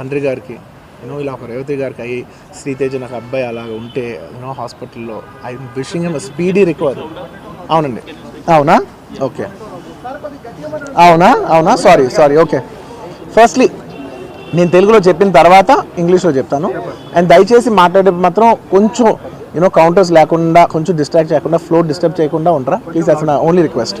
తండ్రి గారికి యూనో ఇలా ఒక రేవతి గారికి అయ్యి శ్రీతేజ నాకు అబ్బాయి అలాగ ఉంటే యూనో హాస్పిటల్లో I wishing him speedy recovery అవునండి. అవునా? ఓకే. అవునా? అవునా? Sorry sorry okay. ఫస్ట్లీ నేను తెలుగులో చెప్పిన తర్వాత ఇంగ్లీష్లో చెప్తాను. అండ్ దయచేసి మాట్లాడే మాత్రం కొంచెం యూనో కౌంటర్స్ లేకుండా కొంచెం డిస్ట్రాక్ట్ చేయకుండా ఫ్లో డిస్టర్బ్ చేయకుండా ఉంటారా ప్లీజ్ అసలు నా only request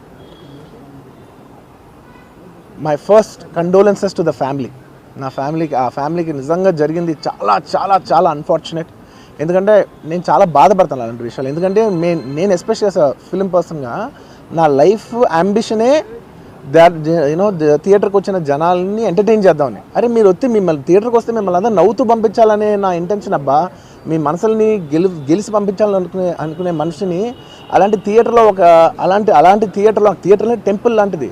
my first condolences to the family నా ఫ్యామిలీకి ఆ ఫ్యామిలీకి నిజంగా జరిగింది చాలా చాలా చాలా అన్ఫార్చునేట్ ఎందుకంటే నేను చాలా బాధపడతాను అలాంటి విషయాలు. ఎందుకంటే మే నేను ఎస్పెషల్ ఫిలిం పర్సన్గా నా లైఫ్ అంబిషనే దాట్ యూనో థియేటర్కి వచ్చిన జనాల్ని ఎంటర్టైన్ చేద్దామని. అరే మీరు వచ్చి మిమ్మల్ని థియేటర్కి వస్తే మిమ్మల్ని అందరూ నవ్వుతూ పంపించాలనే నా ఇంటెన్షన్ అబ్బా. మీ మనసుల్ని గెలి గెలిచి పంపించాలని అనుకునే అనుకునే మనిషిని అలాంటి థియేటర్లో ఒక అలాంటి అలాంటి థియేటర్లో థియేటర్లో టెంపుల్ లాంటిది.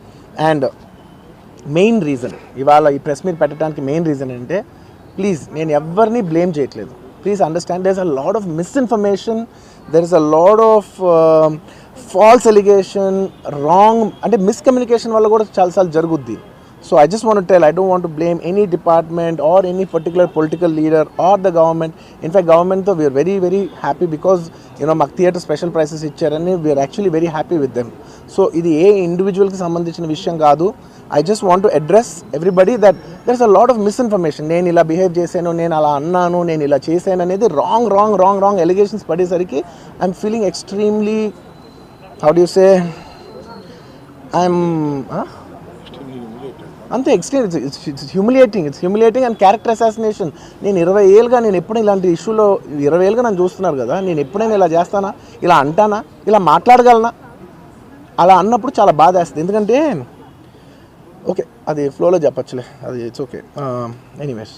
అండ్ మెయిన్ రీజన్ ఇవాళ ఈ ప్రెస్ మీట్ పెట్టడానికి మెయిన్ రీజన్ um, అంటే ప్లీజ్ నేను ఎవరిని బ్లేమ్ చేయట్లేదు. Please understand there is a lot of misinformation there is a lot of false allegation wrong అంటే మిస్కమ్యూనికేషన్ వల్ల కూడా చాలాసార్లు జరుగుద్ది. So I just want tell I don't want blame any department or any particular political leader or the government in fact గవర్నమెంట్తో we are very very happy because you know మాకు theatre special prices ఇచ్చారని we are actually very happy with them so ఇది ఏ ఇండివిజువల్కి సంబంధించిన విషయం కాదు. I just want to address everybody that there is a lot of misinformation నేను ఇలా బిహేవ్ చేశాను నేను అలా అన్నాను నేను ఇలా చేశాను అనేది wrong wrong wrong wrong allegations పడేసరికి I'm feeling extremely how do say I'm అంతే extreme it's humiliating it's humiliating and character assassination నేను ఇరవై ఏళ్ళుగా నేను ఎప్పుడు ఇలాంటి ఇష్యూలో ఇరవై ఏళ్ళుగా నన్ను చూస్తున్నారు కదా నేను ఎప్పుడైనా ఇలా చేస్తానా ఇలా అంటానా ఇలా మాట్లాడగలనా? అలా అన్నప్పుడు చాలా బాధ వేస్తుంది. ఎందుకంటే ఓకే అది ఫ్లోలో చెప్పచ్చులే అది ఇట్స్ ఓకే ఎనీవేస్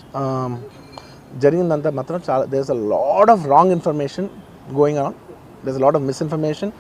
జరిగిందంతా మాత్రం చాలా there is a lot of wrong information going on there is lot of misinformation